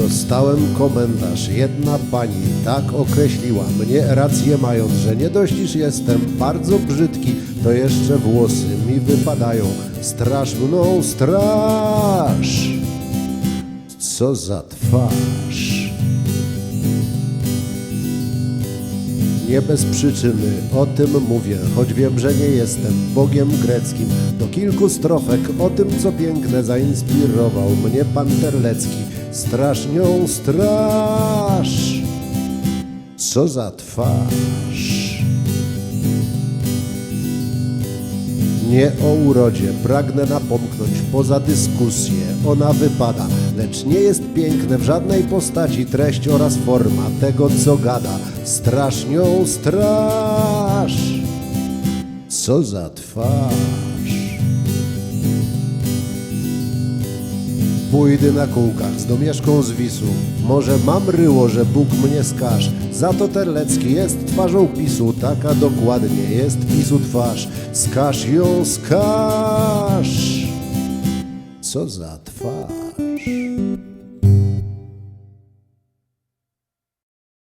Dostałem komentarz, jedna pani tak określiła mnie, rację mając, że nie dość iż jestem bardzo brzydki, to jeszcze włosy mi wypadają. Straż mną, straż! Co za twarz! Nie bez przyczyny o tym mówię, choć wiem, że nie jestem Bogiem greckim. Do kilku strofek o tym, co piękne, zainspirował mnie pan Terlecki. Strasznią straż! Co za twarz! Nie o urodzie pragnę napomknąć poza dyskusję. Ona wypada, lecz nie jest piękne w żadnej postaci treść oraz forma tego, co gada. Strasznią straż! Co za twarz! Pójdę na kółkach z domieszką z wisu. Może mam ryło, że Bóg mnie skaż. Za to Terlecki jest twarzą PiSu, taka dokładnie jest PiSu twarz. Skaż ją, skaż! Co za twarz!